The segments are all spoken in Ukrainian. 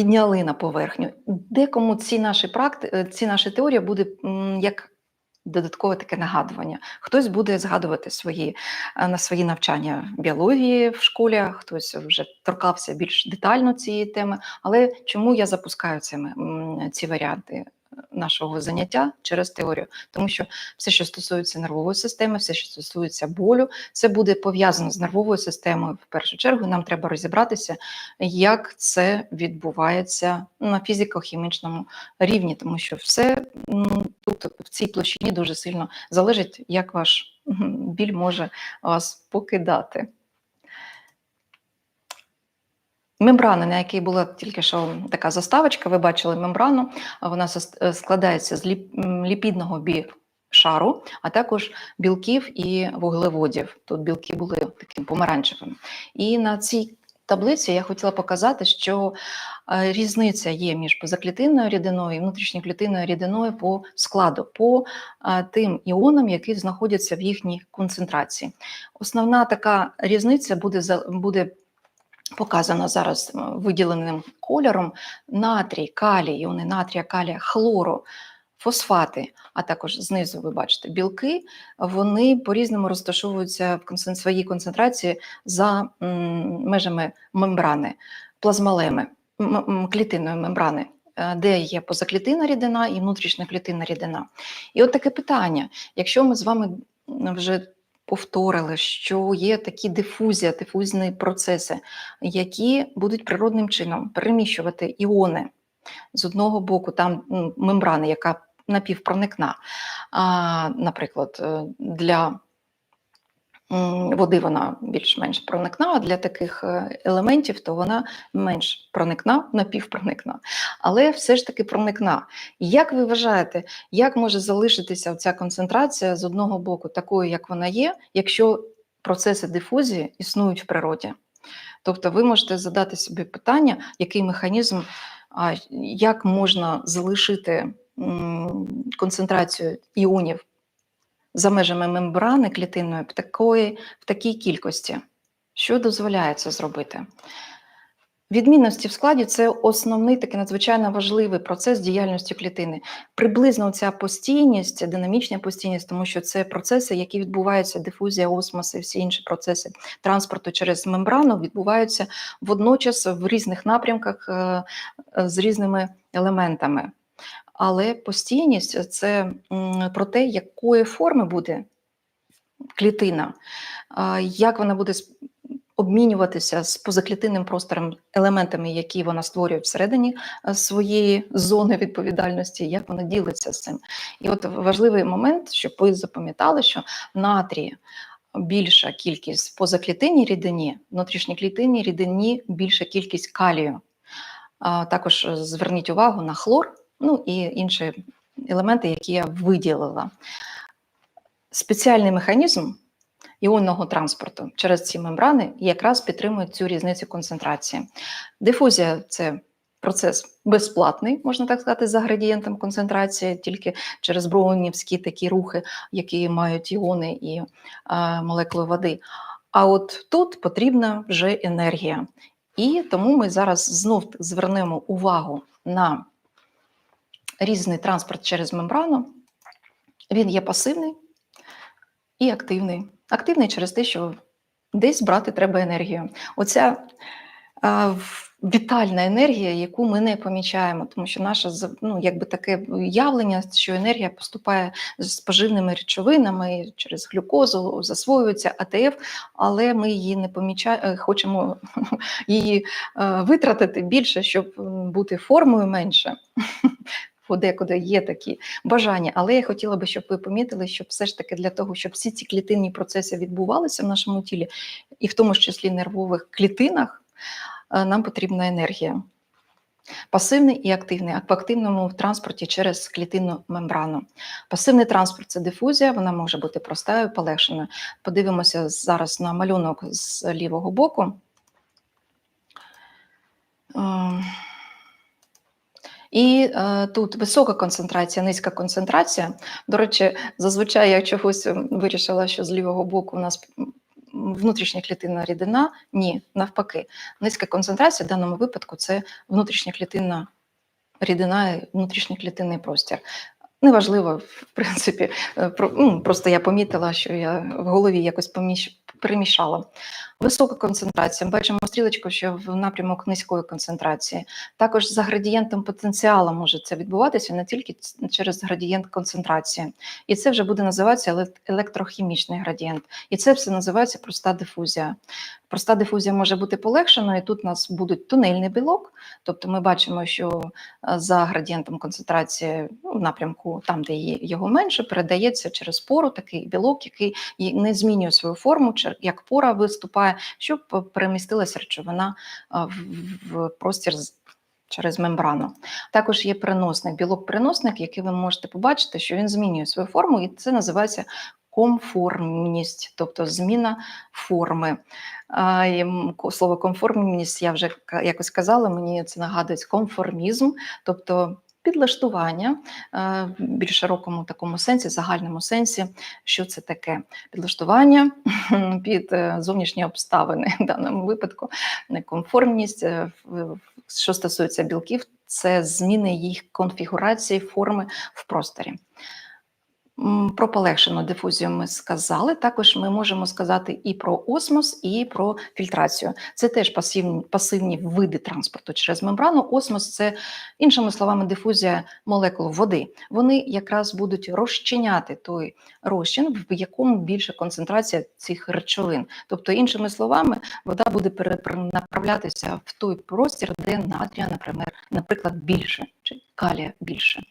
підняли на поверхню. Декому ці наші практи... е, ці наші теорії буде як додаткове таке нагадування. Хтось буде згадувати свої е, на свої навчання біології в школі, хтось вже торкався більш детально цієї теми. Але чому я запускаю цими, ці варіанти нашого заняття через теорію? Тому що все, що стосується нервової системи, все, що стосується болю, це буде пов'язано з нервовою системою. В першу чергу нам треба розібратися, як це відбувається на фізико-хімічному рівні, тому що все тут в цій площині дуже сильно залежить, як ваш біль може вас покидати. Мембрана, на якій була тільки що така заставочка, ви бачили мембрану, вона е, складається з ліпідного бі шару, а також білків і вуглеводів. Тут білки були таким помаранчевим. І на цій таблиці я хотіла показати, що е, різниця є між позаклітинною рідиною і внутрішньоклітинною рідиною по складу, по е, тим іонам, які знаходяться в їхній концентрації. Основна така різниця буде буде показана зараз е, виділеним кольором натрій, калій, іони натрія, калія, хлору, фосфати, а також знизу ви бачите білки, вони по-різному розташовуються в своїй концентрації за межами мембрани, плазмалеми, клітинної мембрани. е, Де є позаклітинна рідина і внутрішньоклітинна рідина. І от таке питання: якщо ми з вами вже повторили, що є такі дифузія, дифузні процеси, які будуть природним чином переміщувати іони з одного боку, там мембрана, яка напівпроникна, наприклад, е, для води вона більш-менш проникна, а для таких е, елементів то вона менш проникна, напівпроникна, але все ж таки проникна. Як ви вважаєте, як може залишитися ця концентрація з одного боку такою, як вона є, якщо процеси дифузії існують в природі? Тобто ви можете задати собі питання, який механізм, як можна залишити концентрацію іонів за межами мембрани клітинної в, такої, в такій кількості, що дозволяє це зробити? Відмінності в складі це основний такий надзвичайно важливий процес діяльності клітини. Приблизно ця постійність, динамічна постійність, тому що це процеси, які відбуваються, дифузія, осмос і всі інші процеси транспорту через мембрану відбуваються водночас в різних напрямках е, е, з різними елементами. Але постійність це про те, якої форми буде клітина, як вона буде обмінюватися з позаклітинним простором елементами, які вона створює всередині е, своєї зони відповідальності, як вона ділиться з цим. І от важливий момент, щоб ви запам'ятали, що натрій більша кількість позаклітинній рідині, внутрішній клітинній рідині більша кількість калію. Також е, зверніть увагу на хлор, ну і інші елементи, які я виділила. Спеціальний механізм іонного транспорту через ці мембрани якраз підтримує цю різницю концентрації. Дифузія це процес безплатний, можна так сказати, за градієнтом концентрації, тільки через броунівські такі рухи, які мають іони і а, молекули води. А от тут потрібна вже енергія. І тому ми зараз знов звернемо увагу на різний транспорт через мембрану. Він є пасивний і активний. Активний через те, що десь брати треба енергію. Оця а, вітальна енергія, яку ми не помічаємо, тому що наше ну, якби таке явлення, що енергія поступає з поживними речовинами через глюкозу, засвоюється АТФ, але ми її не помічаємо, хочемо її е, витратити більше, щоб бути формою менше. Подекуди є такі бажання, але я хотіла би, щоб ви помітили, що все ж таки для того, щоб всі ці клітинні процеси відбувалися в нашому тілі, і в тому числі нервових клітинах, е, нам потрібна енергія. Пасивний і активний, а в активному транспорті через клітинну мембрану. Пасивний транспорт це дифузія, вона може бути простою, полегшеною. Подивимося зараз на малюнок з лівого боку. І е, тут висока концентрація, низька концентрація. До речі, зазвичай я чогось вирішила, що з лівого боку у нас м, внутрішньоклітинна рідина. Ні, навпаки. Низька концентрація в даному випадку це внутрішньоклітинна рідина, і внутрішньоклітинний простір. Неважливо, в принципі, е, ну, просто я помітила, що я в голові якось перемішала. Висока концентрація. Бачимо стрілочку, що в напрямок низької концентрації. Також за градієнтом потенціалу може це відбуватися не тільки через градієнт концентрації. І це вже буде називатися електрохімічний градієнт. І це все називається проста дифузія. Проста дифузія може бути полегшеною. Тут у нас будуть тунельний білок, тобто ми бачимо, що е, за градієнтом концентрації ну, в напрямку, там, де його менше, передається через пору такий білок, який не змінює свою форму, як пора виступає, щоб перемістилася речовина е, в- простір через мембрану. Також є переносник, білок-переносник, який ви можете побачити, що він змінює свою форму, і це називається конформність, тобто зміна форми. А, і, м, ко- Слово конформність я вже якось казала, мені це нагадує конформізм, тобто підлаштування е, в більш широкому такому сенсі, загальному сенсі, що це таке підлаштування під е, зовнішні обставини в даному випадку, неконформність. е, Що стосується білків, це зміни їх конфігурації форми в просторі. Про полегшену дифузію ми сказали. Також ми можемо сказати і про осмос, і про фільтрацію. Це теж пасивні, пасивні види транспорту через мембрану. Осмос це, іншими словами, дифузія молекул води. Вони якраз будуть розчиняти той розчин, в якому більша концентрація цих речовин. Тобто, іншими словами, вода буде перенаправлятися в той простір, де натрія, наприклад, більше, чи калія більше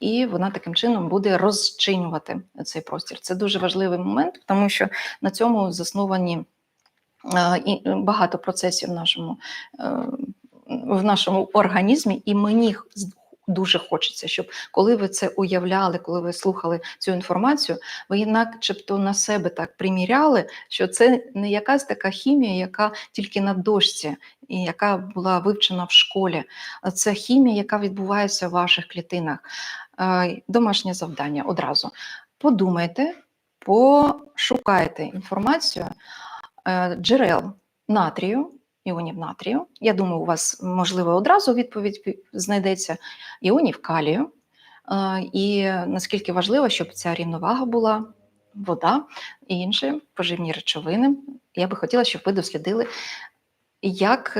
і вона таким чином буде розчинювати цей простір. Це дуже важливий момент, тому що на цьому засновані е, багато процесів в нашому, е, в нашому організмі, і мені дуже хочеться, щоб коли ви це уявляли, коли ви слухали цю інформацію, ви начебто на себе так приміряли, що це не якась така хімія, яка тільки на дошці, і яка була вивчена в школі. Це хімія, яка відбувається в ваших клітинах. Е, Домашнє завдання одразу. Подумайте, пошукайте інформацію е, джерел натрію, іонів натрію. Я думаю, у вас можливо одразу відповідь знайдеться іонів калію. Е, І наскільки важливо, щоб ця рівновага була вода і інші поживні речовини. Я би хотіла, щоб ви дослідили, як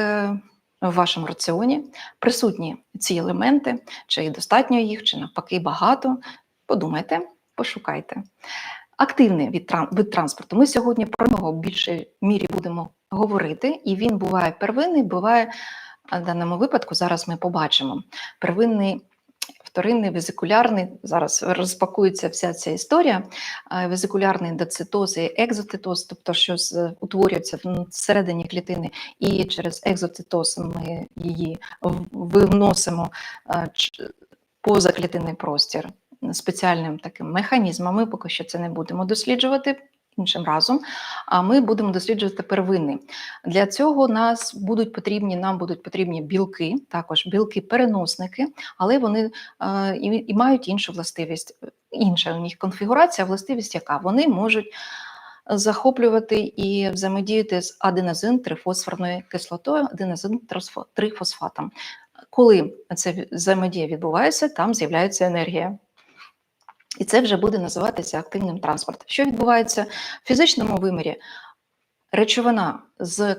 в вашому раціоні присутні ці елементи, чи достатньо їх, чи навпаки багато. Подумайте, пошукайте. Активний від, вид транспорту. Ми сьогодні про нього в більшій мірі будемо говорити, і він буває первинний, буває в даному випадку. Зараз ми побачимо первинний. Вторинний везикулярний, зараз розпакується вся ця історія. Везикулярний доцитоз і екзотитоз, тобто що утворюється всередині клітини, і через екзотитоз ми її виносимо а, ч- поза клітинний простір спеціальним таким механізмом. Ми поки що це не будемо досліджувати іншим разом, а ми будемо досліджувати первинний. Для цього нас будуть потрібні, нам будуть потрібні білки, також білки-переносники, але вони е, і, і мають іншу властивість. Інша у них конфігурація, властивість яка? Вони можуть захоплювати і взаємодіяти з аденозин трифосфорною кислотою, аденозин трифосфатом. Коли це взаємодія відбувається, там з'являється енергія. І це вже буде називатися активним транспортом. Що відбувається в фізичному вимірі? Речовина з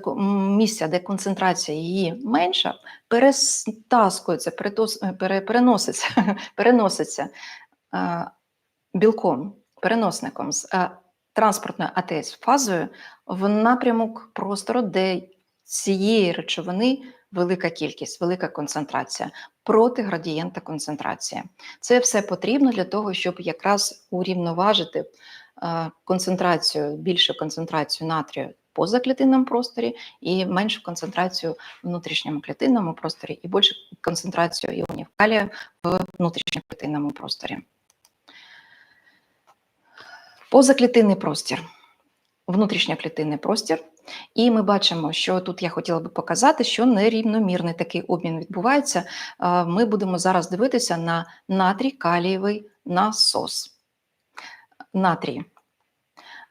місця, де концентрація її менша, перестаскується, переноситься, переноситься е, білком, переносником з е, транспортною АТС-фазою в напрямок простору, де цієї речовини велика кількість, велика концентрація проти градієнта концентрації. Це все потрібно для того, щоб якраз урівноважити е, концентрацію, більшу концентрацію натрію в позаклітинному просторі і меншу концентрацію в внутрішньому клітинному просторі, і більшу концентрацію іонів калія в внутрішньоклітинному просторі. Позаклітинний простір, внутрішньоклітинний простір. І ми бачимо, що тут я хотіла би показати, що нерівномірний такий обмін відбувається. Ми будемо зараз дивитися на натрій калієвий насос. Натрій.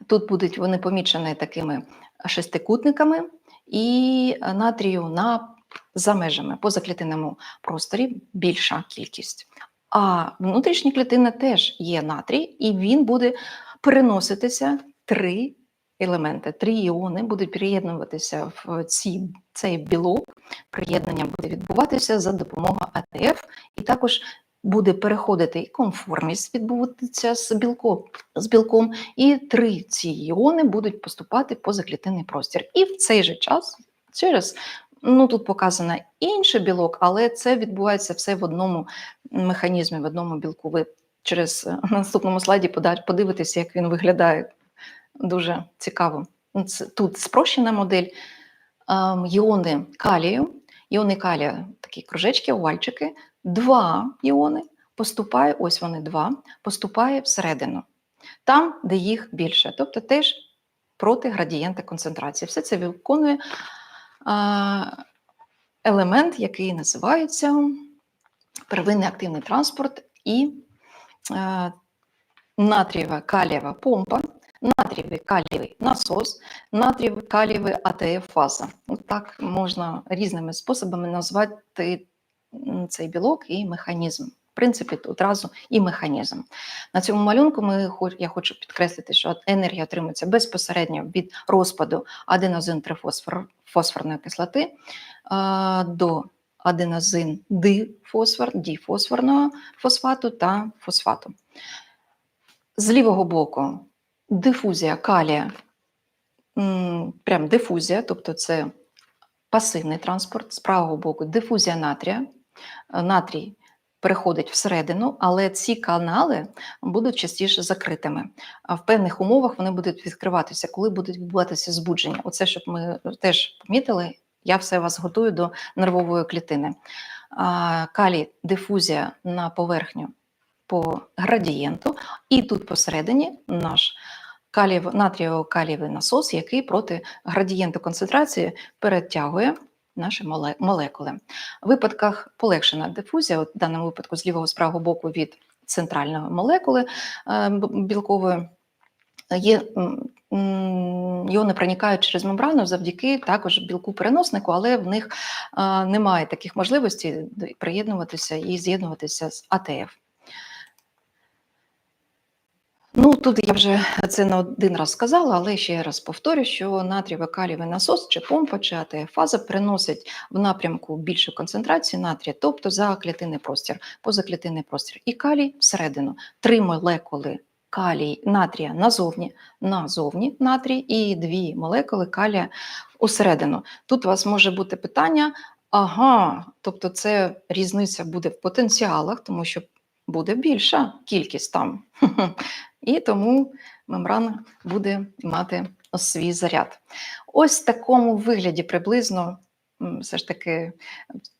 Тут будуть вони помічені такими шестикутниками і натрію на за межами позаклітинному просторі більша кількість. А внутрішні клітини теж є натрій, і він буде переноситися три елементи, три іони будуть приєднуватися в ці, цей білок. Приєднання буде відбуватися за допомогою АТФ, і також буде переходити і конформість відбуватися з білком, з білком, і три ці іони будуть поступати по заклітинний простір. І в цей же час через ну тут показано інший білок, але це відбувається все в одному механізмі, в одному білку. Ви через е, наступному слайді подивитеся, як він виглядає. Дуже цікаво. Ну, тут спрощена модель. Ем, Іони калію, іони калія, такі кружечки, овальчики, два іони поступає, ось вони два, поступає всередину, там, де їх більше, тобто теж проти градієнта концентрації. Все це виконує елемент, який називається первинний активний транспорт і е, натрієва калієва помпа, натрієвий калієвий насос, натрієвий калієвий АТФ-фаза. Так можна різними способами назвати цей білок і механізм. В принципі, одразу і механізм. На цьому малюнку ми, я хочу підкреслити, що енергія отримується безпосередньо від розпаду аденозин трифосфор фосфорної кислоти до аденозин дифосфор, діфосфорного фосфату та фосфату. З лівого боку дифузія калія, прям дифузія, тобто це пасивний транспорт, з правого боку дифузія натрія. Натрій переходить всередину, але ці канали будуть частіше закритими. В певних умовах вони будуть відкриватися, коли будуть відбуватися збудження. Оце, щоб ми теж помітили, я все вас готую до нервової клітини. Калій дифузія на поверхню по градієнту, і тут посередині наш калієв, натрієво-калієвий насос, який проти градієнту концентрації перетягує наші молекули. В випадках полегшена дифузія, в даному випадку з лівого з правого боку від центральної молекули е, білкової, є іони проникають через мембрану завдяки також білку переноснику, але в них е, немає таких можливостей приєднуватися і з'єднуватися з АТФ. Ну, тут я вже це не один раз сказала, але ще раз повторю, що натрієво-калієвий насос чи помпа, чи АТФ-фаза приносить в напрямку більшу концентрацію натрія, тобто за клітинний простір, позаклітинний простір. І калій всередину. Три молекули калій, натрія назовні, назовні натрій, і дві молекули калія усередину. Тут у вас може бути питання, ага, тобто це різниця буде в потенціалах, тому що буде більша кількість там. І тому мембрана буде мати свій заряд. Ось в такому вигляді приблизно, все ж таки,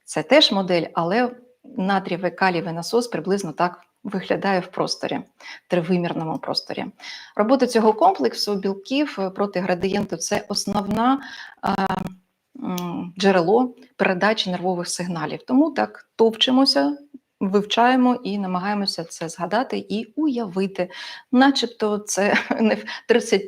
це теж модель, але натрієвий калієвий насос приблизно так виглядає в просторі, тривимірному просторі. Робота цього комплексу білків проти градієнту це основна джерело передачі нервових сигналів. Тому так товчимося вивчаємо і намагаємося це згадати і уявити, начебто це не в 30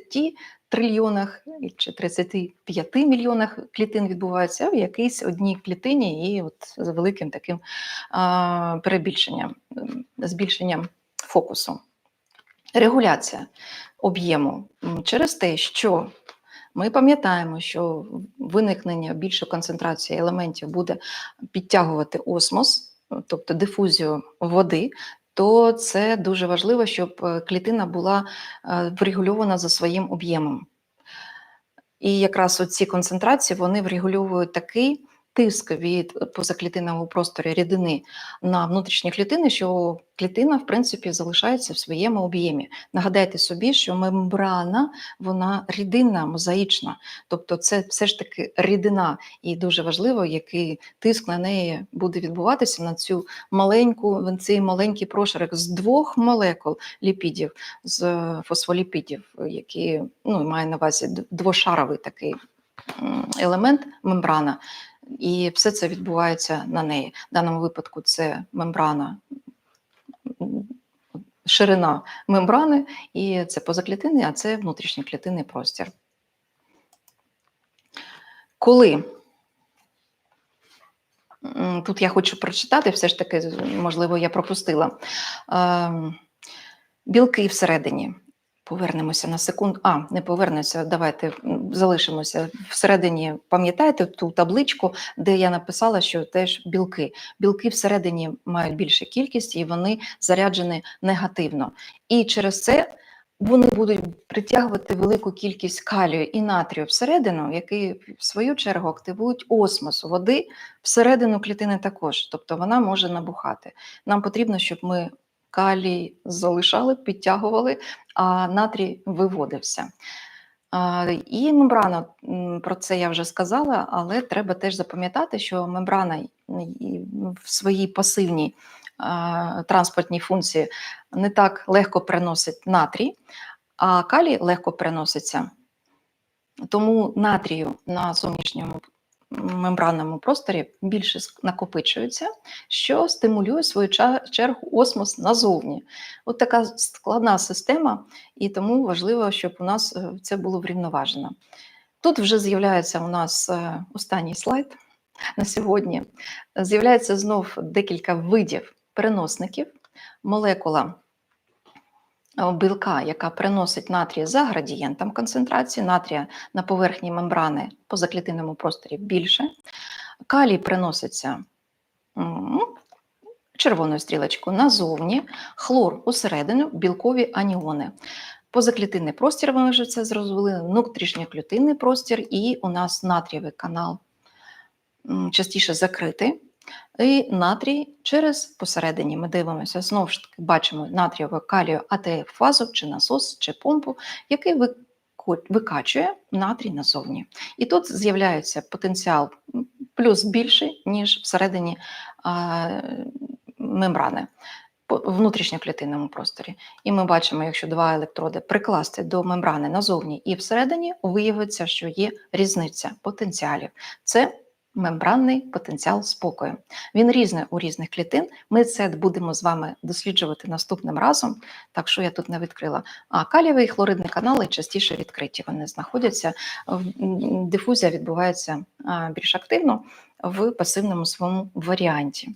трильйонах чи 35 мільйонах клітин відбувається, а в якійсь одній клітині і от з великим таким а, перебільшенням, збільшенням фокусу. Регуляція об'єму через те, що ми пам'ятаємо, що виникнення більшої концентрації елементів буде підтягувати осмос, тобто дифузію води, то це дуже важливо, щоб е, клітина була е, врегульована за своїм об'ємом. І якраз ці концентрації вони врегульовують такий тиск від позаклітинного простору рідини на внутрішні клітини, що клітина, в принципі, залишається в своєму об'ємі. Нагадайте собі, що мембрана вона рідинна, мозаїчна, тобто це все ж таки рідина, і дуже важливо, який тиск на неї буде відбуватися на цю маленьку, цей маленький прошарок з двох молекул ліпідів, з е, фосфоліпідів, які ну, має на увазі двошаровий такий елемент мембрана. І все це відбувається на неї. В даному випадку це мембрана ширина мембрани, і це позаклітинний, а це внутрішньоклітинний простір. Коли Тут я хочу прочитати, все ж таки, можливо, я пропустила. Ем, Білки всередині. Повернемося на секунду. А, не повернемося, давайте залишимося. Всередині, пам'ятаєте ту табличку, де я написала, що теж білки. Білки всередині мають більшу кількість і вони заряджені негативно. І через це вони будуть притягувати велику кількість калію і натрію всередину, які в свою чергу активують осмос води всередину клітини також. Тобто вона може набухати. Нам потрібно, щоб ми калій залишали, підтягували, а натрій виводився. І мембрана, про це я вже сказала, але треба теж запам'ятати, що мембрана в своїй пасивній транспортній функції не так легко переносить натрій, а калій легко переноситься. Тому натрію на зовнішньому мембранному просторі більше накопичується, що стимулює в свою чергу осмос назовні. От така складна система, і тому важливо, щоб у нас е, це було врівноважено. Тут вже з'являється у нас е, останній слайд на сьогодні. З'являється знов декілька видів переносників. Молекула білка, яка переносить натрій за градієнтом концентрації, натрія на поверхні мембрани по заклітинному просторі більше. Калій переноситься м, червоною стрілочкою назовні, хлор усередину, білкові аніони. Позаклітинний простір, ми вже це зрозуміли, внутрішньоклітинний простір, і у нас натрієвий канал частіше закритий. І натрій через посередині ми дивимося, знову ж таки бачимо натрієву калію АТФ фазу, чи насос, чи помпу, який викачує натрій назовні. І тут з'являється потенціал плюс більший, ніж всередині а, мембрани внутрішньоклітинному просторі. І ми бачимо, якщо два електроди прикласти до мембрани назовні і всередині, виявиться, що є різниця потенціалів. Це мембранний потенціал спокою. Він різний у різних клітин. Ми це будемо з вами досліджувати наступним разом. Так що я тут не відкрила. А калієві і хлоридні канали частіше відкриті. Вони знаходяться. Дифузія відбувається більш активно в пасивному своєму варіанті.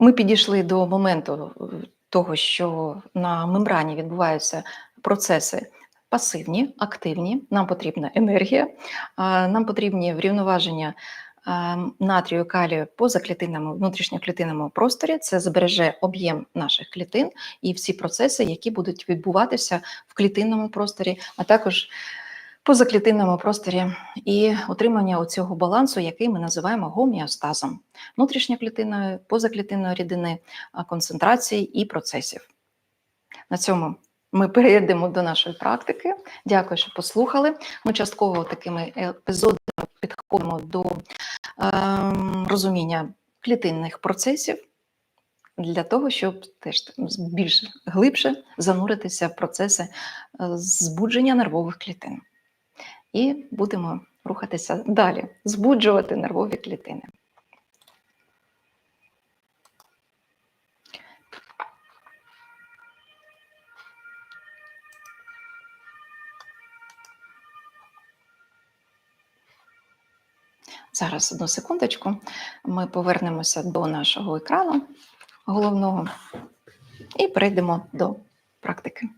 Ми підійшли до моменту е, того, що на мембрані відбуваються процеси пасивні, активні. Нам потрібна енергія, нам потрібні врівноваження натрію, калію по заклітинному, внутрішньоклітинному просторі. Це збереже об'єм наших клітин і всі процеси, які будуть відбуватися в клітинному просторі, а також позаклітинному просторі і утримання цього балансу, який ми називаємо гомеостазом внутрішньоклітинної, позаклітинної рідини, концентрації і процесів. На цьому ми перейдемо до нашої практики. Дякую, що послухали. Ми частково такими епізодами підходимо до ем, розуміння клітинних процесів для того, щоб теж більш глибше зануритися в процеси е, збудження нервових клітин. І будемо рухатися далі, збуджувати нервові клітини. Зараз одну секундочку. Ми повернемося до нашого екрану головного і перейдемо до практики.